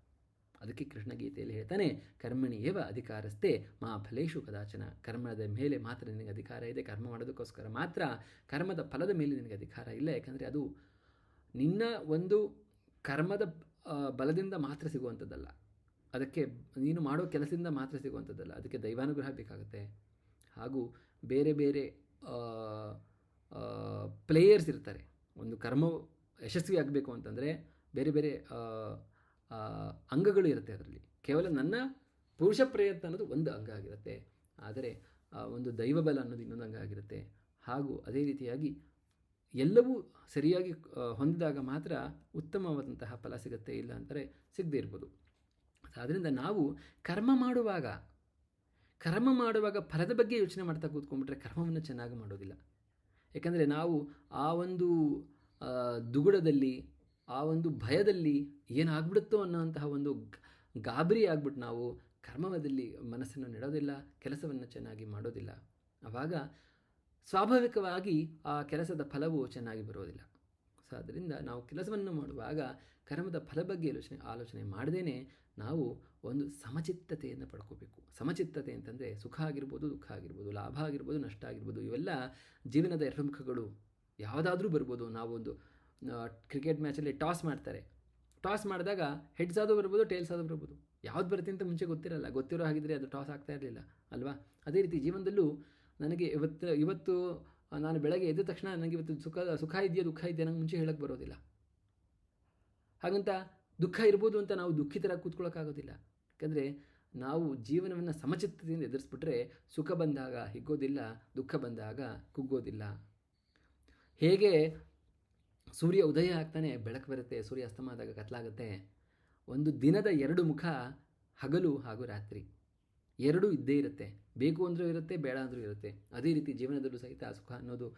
ಅದಕ್ಕೆ ಕೃಷ್ಣ ಗೀತೆಯಲ್ಲಿ ಹೇಳ್ತಾನೆ, ಕರ್ಮಣಿ ಏವ ಅಧಿಕಾರಸ್ಥೆ, ಮಾ ಫಲೇಶು ಕದಾಚನ. ಕರ್ಮದ ಮೇಲೆ ಮಾತ್ರ ನಿನಗೆ ಅಧಿಕಾರ ಇದೆ, ಕರ್ಮ ಮಾಡೋದಕ್ಕೋಸ್ಕರ ಮಾತ್ರ ಕರ್ಮದ ಫಲದ ಮೇಲೆ ನಿನಗೆ ಅಧಿಕಾರ ಇಲ್ಲ. ಯಾಕಂದರೆ ಅದು ನಿನ್ನ ಒಂದು ಕರ್ಮದ ಬಲದಿಂದ ಮಾತ್ರ ಸಿಗುವಂಥದ್ದಲ್ಲ. ಅದಕ್ಕೆ ನೀನು ಮಾಡೋ ಕೆಲಸದಿಂದ ಮಾತ್ರ ಸಿಗುವಂಥದ್ದಲ್ಲ. ಅದಕ್ಕೆ ದೈವಾನುಗ್ರಹ ಬೇಕಾಗುತ್ತೆ. ಹಾಗೂ ಬೇರೆ ಬೇರೆ ಪ್ಲೇಯರ್ಸ್ ಇರ್ತಾರೆ. ಒಂದು ಕರ್ಮ ಯಶಸ್ವಿ ಆಗಬೇಕು ಅಂತಂದರೆ ಬೇರೆ ಬೇರೆ ಅಂಗಗಳು ಇರುತ್ತೆ ಅದರಲ್ಲಿ. ಕೇವಲ ನನ್ನ ಪುರುಷ ಪ್ರಯತ್ನ ಅನ್ನೋದು ಒಂದು ಅಂಗ ಆಗಿರುತ್ತೆ. ಆದರೆ ಒಂದು ದೈವಬಲ ಅನ್ನೋದು ಇನ್ನೊಂದು ಅಂಗ ಆಗಿರುತ್ತೆ. ಹಾಗೂ ಅದೇ ರೀತಿಯಾಗಿ ಎಲ್ಲವೂ ಸರಿಯಾಗಿ ಹೊಂದಿದಾಗ ಮಾತ್ರ ಉತ್ತಮವಾದಂತಹ ಫಲ ಸಿಗುತ್ತೆ, ಇಲ್ಲ ಅಂತಾರೆ ಸಿಗದೇ ಇರ್ಬೋದು. ಆದ್ದರಿಂದ ನಾವು ಕರ್ಮ ಮಾಡುವಾಗ ಕರ್ಮ ಮಾಡುವಾಗ ಫಲದ ಬಗ್ಗೆ ಯೋಚನೆ ಮಾಡ್ತಾ ಕೂತ್ಕೊಂಡ್ಬಿಟ್ರೆ ಕರ್ಮವನ್ನು ಚೆನ್ನಾಗಿ ಮಾಡೋದಿಲ್ಲ. ಯಾಕಂದರೆ ನಾವು ಆ ಒಂದು ದುಗುಡದಲ್ಲಿ ಆ ಒಂದು ಭಯದಲ್ಲಿ ಏನಾಗ್ಬಿಡುತ್ತೋ ಅನ್ನೋಂತಹ ಒಂದು ಗಾಬರಿ ಆಗ್ಬಿಟ್ಟು ನಾವು ಕರ್ಮದಲ್ಲಿ ಮನಸ್ಸನ್ನು ನೆಡೋದಿಲ್ಲ, ಕೆಲಸವನ್ನು ಚೆನ್ನಾಗಿ ಮಾಡೋದಿಲ್ಲ. ಆವಾಗ ಸ್ವಾಭಾವಿಕವಾಗಿ ಆ ಕೆಲಸದ ಫಲವು ಚೆನ್ನಾಗಿ ಬರೋದಿಲ್ಲ. ಸೊ, ಅದರಿಂದ ನಾವು ಕೆಲಸವನ್ನು ಮಾಡುವಾಗ ಕರ್ಮದ ಫಲ ಬಗ್ಗೆ ಯೋಚನೆ, ಆಲೋಚನೆ ಮಾಡದೇನೆ ನಾವು ಒಂದು ಸಮಚಿತ್ತತೆಯನ್ನು ಪಡ್ಕೋಬೇಕು. ಸಮಚಿತ್ತತೆ ಅಂತಂದರೆ ಸುಖ ಆಗಿರ್ಬೋದು, ದುಃಖ ಆಗಿರ್ಬೋದು, ಲಾಭ ಆಗಿರ್ಬೋದು, ನಷ್ಟ ಆಗಿರ್ಬೋದು, ಇವೆಲ್ಲ ಜೀವನದ ಎರಡು ಮುಖಗಳು ಯಾವುದಾದ್ರೂ ಬರ್ಬೋದು. ನಾವೊಂದು ಕ್ರಿಕೆಟ್ ಮ್ಯಾಚಲ್ಲಿ ಟಾಸ್ ಮಾಡ್ತಾರೆ. ಟಾಸ್ ಮಾಡಿದಾಗ ಹೆಡ್ಸ್ ಆದರೂ ಬರ್ಬೋದು ಟೇಲ್ಸ್ ಆದರೂ ಬರ್ಬೋದು. ಯಾವ್ದು ಬರುತ್ತೆ ಅಂತ ಮುಂಚೆ ಗೊತ್ತಿರಲ್ಲ. ಗೊತ್ತಿರೋ ಹಾಗಿದ್ರೆ ಅದು ಟಾಸ್ ಆಗ್ತಾ ಇರಲಿಲ್ಲ, ಅಲ್ವಾ? ಅದೇ ರೀತಿ ಜೀವನದಲ್ಲೂ ನನಗೆ ಇವತ್ತು ಇವತ್ತು ನಾನು ಬೆಳಗ್ಗೆ ಎದ್ದ ತಕ್ಷಣ ನನಗೆ ಇವತ್ತು ಸುಖ ಸುಖ ಇದೆಯಾ, ದುಃಖ ಇದೆಯಾ ನಂಗೆ ಮುಂಚೆ ಹೇಳಕ್ಕೆ ಬರೋದಿಲ್ಲ. ಹಾಗಂತ ದುಃಖ ಇರ್ಬೋದು ಅಂತ ನಾವು ದುಃಖಿತರ ಕೂತ್ಕೊಳ್ಳೋಕ್ಕಾಗೋದಿಲ್ಲ ಯಾಕಂದರೆ ನಾವು ಜೀವನವನ್ನು ಸಮಚಿತ್ತದಿಂದ ಎದುರಿಸ್ಬಿಟ್ರೆ ಸುಖ ಬಂದಾಗ ಹಿಗ್ಗೋದಿಲ್ಲ, ದುಃಖ ಬಂದಾಗ ಕುಗ್ಗೋದಿಲ್ಲ. ಹೇಗೆ ಸೂರ್ಯ ಉದಯ ಆಗ್ತಾನೆ, ಬೆಳಕು ಬರುತ್ತೆ, ಸೂರ್ಯ ಅಸ್ತಮ ಆದಾಗ ಕತ್ಲಾಗುತ್ತೆ. ಒಂದು ದಿನದ ಎರಡು ಮುಖ ಹಗಲು ಹಾಗೂ ರಾತ್ರಿ. ಎರಡೂ ಇದ್ದೇ ಇರುತ್ತೆ. ಬೇಕು ಅಂದರೂ ಇರುತ್ತೆ, ಬೇಡ ಅಂದರೂ ಇರುತ್ತೆ. ಅದೇ ರೀತಿ ಜೀವನದಲ್ಲೂ ಸಹಿತ ಸುಖ ಅನ್ನೋದು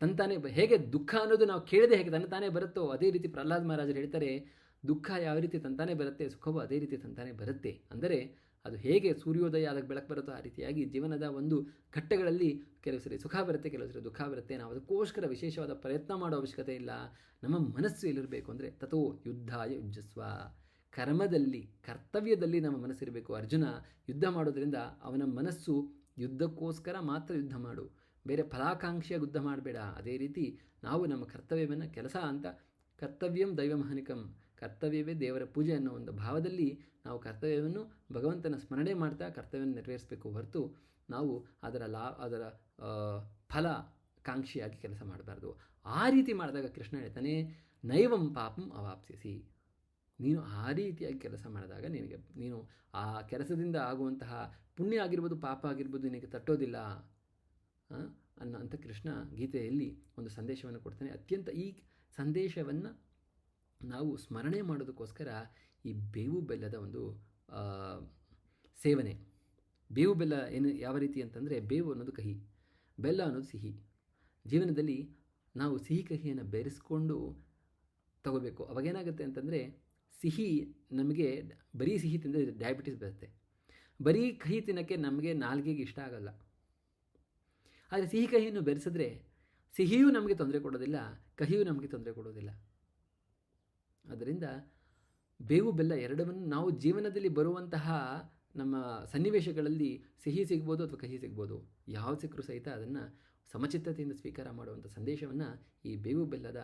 ತಂತಾನೇ ಹೇಗೆ ದುಃಖ ಅನ್ನೋದು ನಾವು ಕೇಳದೆ ಹೇಗೆ ತನ್ನ ತಾನೇ ಬರುತ್ತೋ, ಅದೇ ರೀತಿ ಪ್ರಹ್ಲಾದ್ ಮಹಾರಾಜರು ಹೇಳ್ತಾರೆ, ದುಃಖ ಯಾವ ರೀತಿ ತಂತಾನೇ ಬರುತ್ತೆ, ಸುಖವೂ ಅದೇ ರೀತಿ ತಂತಾನೆ ಬರುತ್ತೆ. ಅಂದರೆ ಅದು ಹೇಗೆ ಸೂರ್ಯೋದಯ ಅದಕ್ಕೆ ಬೆಳಕು ಬರುತ್ತೋ ಆ ರೀತಿಯಾಗಿ ಜೀವನದ ಒಂದು ಘಟ್ಟಗಳಲ್ಲಿ ಕೆಲವು ಸರಿ ಸುಖ ಬರುತ್ತೆ, ಕೆಲವು ಸರಿ ದುಃಖ ಬರುತ್ತೆ. ನಾವು ಅದಕ್ಕೋಸ್ಕರ ವಿಶೇಷವಾದ ಪ್ರಯತ್ನ ಮಾಡೋ ಅವಶ್ಯಕತೆ ಇಲ್ಲ. ನಮ್ಮ ಮನಸ್ಸು ಎಲ್ಲಿರಬೇಕು ಅಂದರೆ ತಥೋ ಯುದ್ಧಾಯ ಯುಜ್ಜಸ್ವ. ಕರ್ಮದಲ್ಲಿ, ಕರ್ತವ್ಯದಲ್ಲಿ ನಮ್ಮ ಮನಸ್ಸಿರಬೇಕು. ಅರ್ಜುನ ಯುದ್ಧ ಮಾಡೋದರಿಂದ ಅವನ ಮನಸ್ಸು ಯುದ್ಧಕ್ಕೋಸ್ಕರ ಮಾತ್ರ ಯುದ್ಧ ಮಾಡು. ಬೇರೆ ಫಲಾಕಾಂಕ್ಷೆಯ ಯುದ್ಧ ಮಾಡಬೇಡ. ಅದೇ ರೀತಿ ನಾವು ನಮ್ಮ ಕರ್ತವ್ಯವನ್ನು ಕೆಲಸ ಅಂತ ಕರ್ತವ್ಯಂ ದೈವಮಹನಿಕಂ. ಕರ್ತವ್ಯವೇ ದೇವರ ಪೂಜೆ ಅನ್ನೋ ಒಂದು ಭಾವದಲ್ಲಿ ನಾವು ಕರ್ತವ್ಯವನ್ನು ಭಗವಂತನ ಸ್ಮರಣೆ ಮಾಡ್ತಾ ಕರ್ತವ್ಯವನ್ನು ನೆರವೇರಿಸಬೇಕು ಹೊರತು ನಾವು ಅದರ ಲಾ, ಅದರ ಫಲ ಕಾಂಕ್ಷಿಯಾಗಿ ಕೆಲಸ ಮಾಡಬಾರ್ದು. ಆ ರೀತಿ ಮಾಡಿದಾಗ ಕೃಷ್ಣ ಹೇಳ್ತಾನೆ, ನೈವಂ ಪಾಪಂ ಅವಾಪ್ಸಿಸಿ ನೀನು ಆ ರೀತಿಯಾಗಿ ಕೆಲಸ ಮಾಡಿದಾಗ ನಿನಗೆ, ನೀನು ಆ ಕೆಲಸದಿಂದ ಆಗುವಂತಹ ಪುಣ್ಯ ಆಗಿರ್ಬೋದು, ಪಾಪ ಆಗಿರ್ಬೋದು ನಿನಗೆ ತಟ್ಟೋದಿಲ್ಲ. ಅನ್ನೋ ಅಂತ ಕೃಷ್ಣ ಗೀತೆಯಲ್ಲಿ ಒಂದು ಸಂದೇಶವನ್ನು ಕೊಡ್ತಾನೆ. ಅತ್ಯಂತ ಈ ಸಂದೇಶವನ್ನು ನಾವು ಸ್ಮರಣೆ ಮಾಡೋದಕ್ಕೋಸ್ಕರ ಈ ಬೇವು ಬೆಲ್ಲದ ಒಂದು ಸೇವನೆ. ಬೇವು ಬೆಲ್ಲ ಏನು, ಯಾವ ರೀತಿ ಅಂತಂದರೆ ಬೇವು ಅನ್ನೋದು ಕಹಿ, ಬೆಲ್ಲ ಅನ್ನೋದು ಸಿಹಿ. ಜೀವನದಲ್ಲಿ ನಾವು ಸಿಹಿ ಕಹಿಯನ್ನು ಬೆರೆಸ್ಕೊಂಡು ತಗೋಬೇಕು. ಅವಾಗೇನಾಗುತ್ತೆ ಅಂತಂದರೆ ಸಿಹಿ ನಮಗೆ ಬರೀ ಸಿಹಿ ತಿಂದರೆ ಡಯಾಬಿಟಿಸ್ ಬರುತ್ತೆ. ಬರೀ ಕಹಿ ತಿನ್ನೋಕ್ಕೆ ನಮಗೆ ನಾಲ್ಗೆಗೆ ಇಷ್ಟ ಆಗಲ್ಲ. ಆದರೆ ಸಿಹಿ ಕಹಿಯನ್ನು ಬೆರೆಸಿದ್ರೆ ಸಿಹಿಯೂ ನಮಗೆ ತೊಂದರೆ ಕೊಡೋದಿಲ್ಲ, ಕಹಿಯೂ ನಮಗೆ ತೊಂದರೆ ಕೊಡೋದಿಲ್ಲ. ಅದರಿಂದ ಬೇವು ಬೆಲ್ಲ ಎರಡವನ್ನು ನಾವು ಜೀವನದಲ್ಲಿ ಬರುವಂತಹ ನಮ್ಮ ಸನ್ನಿವೇಶಗಳಲ್ಲಿ ಸಿಹಿ ಸಿಗ್ಬೋದು ಅಥವಾ ಕಹಿ ಸಿಗ್ಬೋದು. ಯಾವ ಸಿಕ್ಕರೂ ಸಹಿತ ಅದನ್ನು ಸಮಚಿತ್ತತೆಯಿಂದ ಸ್ವೀಕಾರ ಮಾಡುವಂಥ ಸಂದೇಶವನ್ನು ಈ ಬೇವು ಬೆಲ್ಲದ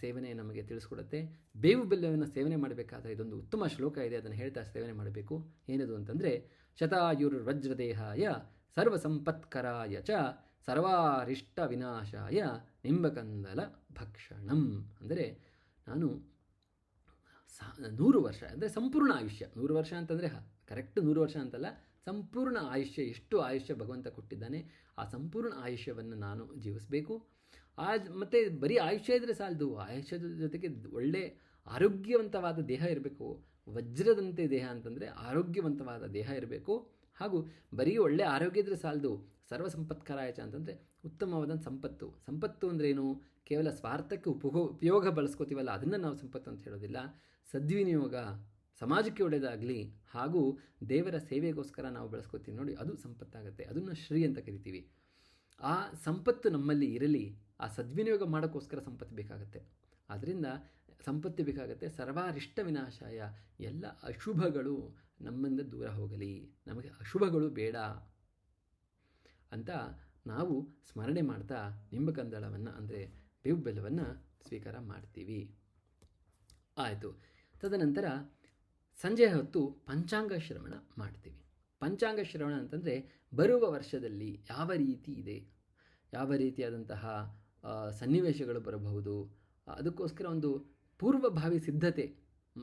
ಸೇವನೆ ನಮಗೆ ತಿಳಿಸ್ಕೊಡುತ್ತೆ. ಬೇವು ಬೆಲ್ಲವನ್ನು ಸೇವನೆ ಮಾಡಬೇಕಾದ್ರೆ ಇದೊಂದು ಉತ್ತಮ ಶ್ಲೋಕ ಇದೆ. ಅದನ್ನು ಹೇಳ್ತಾ ಸೇವನೆ ಮಾಡಬೇಕು. ಏನದು ಅಂತಂದರೆ ಶತಾಯುರ್ ವಜ್ರದೇಹಾಯ ಸರ್ವಸಂಪತ್ಕರಾಯ ಚ ಸರ್ವಾರಿಷ್ಟ ವಿನಾಶಾಯ ನಿಂಬಕಂದಲ ಭಕ್ಷಣಂ. ಅಂದರೆ ನಾನು ಸಾ, ನೂರು ವರ್ಷ ಅಂದರೆ ಸಂಪೂರ್ಣ ಆಯುಷ್ಯ. ನೂರು ವರ್ಷ ಅಂತಂದರೆ ಕರೆಕ್ಟ್ ನೂರು ವರ್ಷ ಅಂತಲ್ಲ, ಸಂಪೂರ್ಣ ಆಯುಷ್ಯ, ಎಷ್ಟು ಆಯುಷ್ಯ ಭಗವಂತ ಕೊಟ್ಟಿದ್ದಾನೆ, ಆ ಸಂಪೂರ್ಣ ಆಯುಷ್ಯವನ್ನು ನಾನು ಜೀವಿಸಬೇಕು. ಆ, ಮತ್ತು ಬರೀ ಆಯುಷ್ಯ ಇದ್ದರೆ ಸಾಲದು, ಆಯುಷ್ಯದ ಜೊತೆಗೆ ಒಳ್ಳೆ ಆರೋಗ್ಯವಂತವಾದ ದೇಹ ಇರಬೇಕು. ವಜ್ರದಂತೆ ದೇಹ ಅಂತಂದರೆ ಆರೋಗ್ಯವಂತವಾದ ದೇಹ ಇರಬೇಕು. ಹಾಗೂ ಬರೀ ಒಳ್ಳೆ ಆರೋಗ್ಯ ಇದ್ದರೆ ಸಾಲದು ಸರ್ವ ಸಂಪತ್ಕರಾಯಚ ಅಂತಂದರೆ ಉತ್ತಮವಾದ ಸಂಪತ್ತು. ಸಂಪತ್ತು ಅಂದ್ರೇನು ಕೇವಲ ಸ್ವಾರ್ಥಕ್ಕೆ ಉಪಗೋ, ಉಪಯೋಗ ಬಳಸ್ಕೋತೀವಲ್ಲ, ಅದನ್ನು ನಾವು ಸಂಪತ್ತು ಅಂತ ಹೇಳೋದಿಲ್ಲ. ಸದ್ವಿನಿಯೋಗ ಸಮಾಜಕ್ಕೆ ಒಳ್ಳೆಯದಾಗಲಿ ಹಾಗೂ ದೇವರ ಸೇವೆಗೋಸ್ಕರ ನಾವು ಬಳಸ್ಕೋತೀವಿ ನೋಡಿ, ಅದು ಸಂಪತ್ತಾಗುತ್ತೆ. ಅದನ್ನು ಶ್ರೀ ಅಂತ ಕರಿತೀವಿ. ಆ ಸಂಪತ್ತು ನಮ್ಮಲ್ಲಿ ಇರಲಿ, ಆ ಸದ್ವಿನಿಯೋಗ ಮಾಡೋಕ್ಕೋಸ್ಕರ ಸಂಪತ್ತು ಬೇಕಾಗುತ್ತೆ. ಆದ್ದರಿಂದ ಸಂಪತ್ತು ಬೇಕಾಗುತ್ತೆ, ಸರ್ವಾರಿಷ್ಟ ವಿನಾಶಾಯ, ಎಲ್ಲ ಅಶುಭಗಳು ನಮ್ಮಿಂದ ದೂರ ಹೋಗಲಿ, ನಮಗೆ ಅಶುಭಗಳು ಬೇಡ ಅಂತ ನಾವು ಸ್ಮರಣೆ ಮಾಡ್ತಾ ನಿಂಬಕಂದಳವನ್ನು ಅಂದರೆ ಬೇವು ಬೆಲ್ಲವನ್ನು ಸ್ವೀಕಾರ ಮಾಡ್ತೀವಿ. ಆಯಿತು. ತದನಂತರ ಸಂಜೆ ಹೊತ್ತು ಪಂಚಾಂಗ ಶ್ರವಣ ಮಾಡ್ತೀವಿ. ಪಂಚಾಂಗ ಶ್ರವಣ ಅಂತಂದರೆ ಬರುವ ವರ್ಷದಲ್ಲಿ ಯಾವ ರೀತಿ ಇದೆ? ಯಾವ ರೀತಿಯಾದಂತಹ ಸನ್ನಿವೇಶಗಳು ಬರಬಹುದು? ಅದಕ್ಕೋಸ್ಕರ ಒಂದು ಪೂರ್ವಭಾವಿ ಸಿದ್ಧತೆ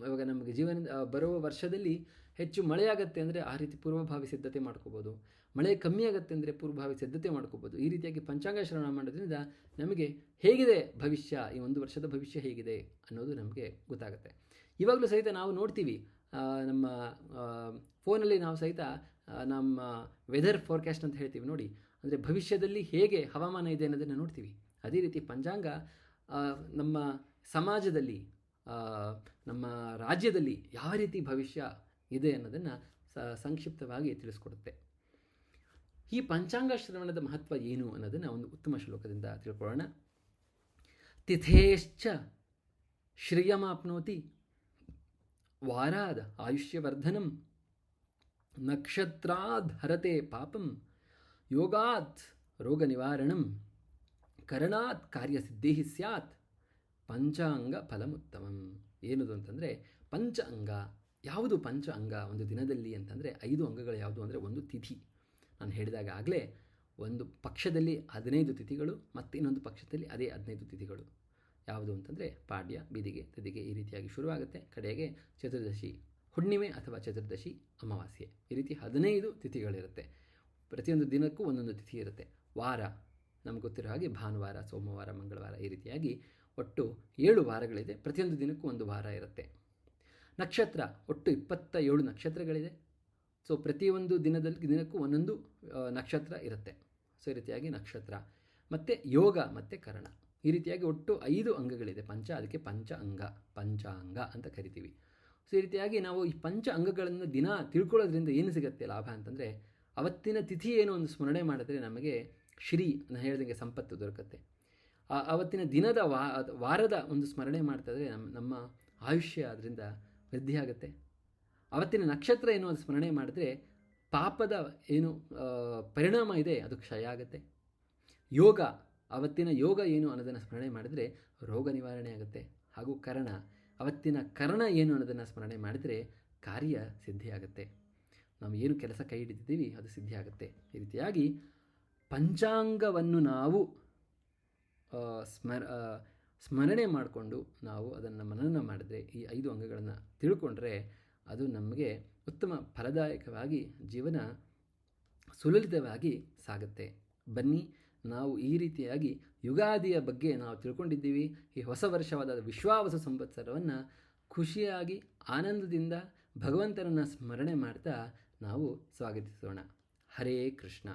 ಇವಾಗ ನಮಗೆ ಜೀವನ ಬರುವ ವರ್ಷದಲ್ಲಿ ಹೆಚ್ಚು ಮಳೆಯಾಗತ್ತೆ ಅಂದರೆ ಆ ರೀತಿ ಪೂರ್ವಭಾವಿ ಸಿದ್ಧತೆ ಮಾಡ್ಕೋಬೋದು. ಮಳೆ ಕಮ್ಮಿ ಆಗುತ್ತೆ ಅಂದರೆ ಪೂರ್ವಭಾವಿ ಸಿದ್ಧತೆ ಮಾಡ್ಕೋಬೋದು. ಈ ರೀತಿಯಾಗಿ ಪಂಚಾಂಗ ಶ್ರವಣ ಮಾಡೋದ್ರಿಂದ ನಮಗೆ ಹೇಗಿದೆ ಭವಿಷ್ಯ? ಈ ಒಂದು ವರ್ಷದ ಭವಿಷ್ಯ ಹೇಗಿದೆ ಅನ್ನೋದು ನಮಗೆ ಗೊತ್ತಾಗುತ್ತೆ. ಇವಾಗಲೂ ಸಹಿತ ನಾವು ನೋಡ್ತೀವಿ ನಮ್ಮ ಫೋನಲ್ಲಿ ನಾವು ಸಹಿತ ನಮ್ಮ ವೆದರ್ ಫೋರ್ಕ್ಯಾಸ್ಟ್ ಅಂತ ಹೇಳ್ತೀವಿ ನೋಡಿ. ಅಂದರೆ ಭವಿಷ್ಯದಲ್ಲಿ ಹೇಗೆ ಹವಾಮಾನ ಇದೆ ಅನ್ನೋದನ್ನು ನೋಡ್ತೀವಿ. ಅದೇ ರೀತಿ ಪಂಚಾಂಗ ನಮ್ಮ ಸಮಾಜದಲ್ಲಿ ನಮ್ಮ ರಾಜ್ಯದಲ್ಲಿ ಯಾವ ರೀತಿ ಭವಿಷ್ಯ ಇದೆ ಅನ್ನೋದನ್ನು ಸಂಕ್ಷಿಪ್ತವಾಗಿ ತಿಳಿಸ್ಕೊಡುತ್ತೆ. ಈ ಪಂಚಾಂಗ ಶ್ರವಣದ ಮಹತ್ವ ಏನು ಅನ್ನೋದನ್ನು ಒಂದು ಉತ್ತಮ ಶ್ಲೋಕದಿಂದ ತಿಳ್ಕೊಳ್ಳೋಣ. ತಿಥೇಶ್ಚ ಶ್ರೇಯಮಾಪ್ನೋತಿ ವಾರಾದ ಆಯುಷ್ಯವರ್ಧನಂ ನಕ್ಷತ್ರಾದ್ ಹರತೆ ಪಾಪಂ ಯೋಗಾತ್ ರೋಗ ನಿವಾರಣಂ ಕರಣಾತ್ ಕಾರ್ಯಸಿದ್ಧಿ ಸ್ಯಾತ್ ಪಂಚಾಂಗ ಫಲಮುತ್ತಮಂ. ಏನದು ಅಂತಂದರೆ ಪಂಚ ಅಂಗ ಯಾವುದು ಪಂಚ ಅಂಗ ಒಂದು ದಿನದಲ್ಲಿ ಅಂತಂದರೆ ಐದು ಅಂಗಗಳು ಯಾವುದು ಅಂದರೆ ಒಂದು ತಿಥಿ. ನಾನು ಹೇಳಿದಾಗ ಆಗಲೇ ಒಂದು ಪಕ್ಷದಲ್ಲಿ ಹದಿನೈದು ತಿಥಿಗಳು ಮತ್ತು ಇನ್ನೊಂದು ಪಕ್ಷದಲ್ಲಿ ಅದೇ ಹದಿನೈದು ತಿಥಿಗಳು. ಯಾವುದು ಅಂತಂದರೆ ಪಾಡ್ಯ, ಬಿದಿಗೆ, ತದಿಗೆ ಈ ರೀತಿಯಾಗಿ ಶುರುವಾಗುತ್ತೆ. ಕಡೆಗೆ ಚತುರ್ದಶಿ ಹುಣ್ಣಿಮೆ ಅಥವಾ ಚತುರ್ದಶಿ ಅಮಾವಾಸ್ಯೆ. ಈ ರೀತಿ ಹದಿನೈದು ತಿಥಿಗಳಿರುತ್ತೆ. ಪ್ರತಿಯೊಂದು ದಿನಕ್ಕೂ ಒಂದೊಂದು ತಿಥಿ ಇರುತ್ತೆ. ವಾರ, ನಮ್ಗೆ ಗೊತ್ತಿರೋ ಹಾಗೆ ಭಾನುವಾರ, ಸೋಮವಾರ, ಮಂಗಳವಾರ ಈ ರೀತಿಯಾಗಿ ಒಟ್ಟು ಏಳು ವಾರಗಳಿದೆ. ಪ್ರತಿಯೊಂದು ದಿನಕ್ಕೂ ಒಂದು ವಾರ ಇರುತ್ತೆ. ನಕ್ಷತ್ರ, ಒಟ್ಟು ಇಪ್ಪತ್ತ ಏಳು ನಕ್ಷತ್ರಗಳಿದೆ. ಸೊ ಪ್ರತಿಯೊಂದು ದಿನದಲ್ಲಿ ದಿನಕ್ಕೂ ಒಂದೊಂದು ನಕ್ಷತ್ರ ಇರುತ್ತೆ. ಸೊ ಈ ರೀತಿಯಾಗಿ ನಕ್ಷತ್ರ, ಮತ್ತು ಯೋಗ, ಮತ್ತು ಕರ್ಣ. ಈ ರೀತಿಯಾಗಿ ಒಟ್ಟು ಐದು ಅಂಗಗಳಿದೆ. ಪಂಚ, ಅದಕ್ಕೆ ಪಂಚ ಅಂಗ ಪಂಚಾಂಗ ಅಂತ ಕರಿತೀವಿ. ಸೊ ಈ ರೀತಿಯಾಗಿ ನಾವು ಈ ಪಂಚ ಅಂಗಗಳನ್ನು ದಿನ ತಿಳ್ಕೊಳ್ಳೋದ್ರಿಂದ ಏನು ಸಿಗುತ್ತೆ ಲಾಭ ಅಂತಂದರೆ, ಅವತ್ತಿನ ತಿಥಿ ಏನು ಒಂದು ಸ್ಮರಣೆ ಮಾಡಿದ್ರೆ ನಮಗೆ ಶ್ರೀ ನಾನು ಹೇಳಿದಂಗೆ ಸಂಪತ್ತು ದೊರಕುತ್ತೆ. ಅವತ್ತಿನ ದಿನದ ವಾರದ ಒಂದು ಸ್ಮರಣೆ ಮಾಡ್ತಾಯಿದ್ರೆ ನಮ್ಮ ನಮ್ಮ ಆಯುಷ್ಯ ಅದರಿಂದ ವೃದ್ಧಿ ಆಗುತ್ತೆ. ಅವತ್ತಿನ ನಕ್ಷತ್ರ ಏನು ಅದು ಸ್ಮರಣೆ ಮಾಡಿದ್ರೆ ಪಾಪದ ಏನು ಪರಿಣಾಮ ಇದೆ, ಅದು ಕ್ಷಯ ಆಗುತ್ತೆ. ಯೋಗ ಅವತ್ತಿನ ಯೋಗ ಏನು ಅನ್ನೋದನ್ನು ಸ್ಮರಣೆ ಮಾಡಿದರೆ ರೋಗ ನಿವಾರಣೆ ಆಗುತ್ತೆ. ಹಾಗೂ ಕರಣ ಅವತ್ತಿನ ಕರಣ ಏನು ಅನ್ನೋದನ್ನು ಸ್ಮರಣೆ ಮಾಡಿದರೆ ಕಾರ್ಯ ಸಿದ್ಧಿಯಾಗುತ್ತೆ ನಾವು ಏನು ಕೆಲಸ ಕೈ ಹಿಡಿದಿದ್ದೀವಿ, ಅದು ಸಿದ್ಧಿಯಾಗುತ್ತೆ ಈ ರೀತಿಯಾಗಿ ಪಂಚಾಂಗವನ್ನು ನಾವು ಸ್ಮರ ಸ್ಮರಣೆ ಮಾಡಿಕೊಂಡು ನಾವು ಅದನ್ನು ಮನನ ಮಾಡಿದ್ರೆ ಈ ಐದು ಅಂಗಗಳನ್ನು ತಿಳ್ಕೊಂಡ್ರೆ ಅದು ನಮಗೆ ಉತ್ತಮ ಫಲದಾಯಕವಾಗಿ ಜೀವನ ಸುಲಲಿತವಾಗಿ ಸಾಗುತ್ತೆ. ಬನ್ನಿ, ನಾವು ಈ ರೀತಿಯಾಗಿ ಯುಗಾದಿಯ ಬಗ್ಗೆ ನಾವು ತಿಳ್ಕೊಂಡಿದ್ದೀವಿ. ಈ ಹೊಸ ವರ್ಷವಾದ ವಿಶ್ವಾವಸ ಸಂವತ್ಸರವನ್ನು ಖುಷಿಯಾಗಿ, ಆನಂದದಿಂದ ಭಗವಂತನನ್ನು ಸ್ಮರಣೆ ಮಾಡ್ತಾ ನಾವು ಸ್ವಾಗತಿಸೋಣ. ಹರೇ ಕೃಷ್ಣ.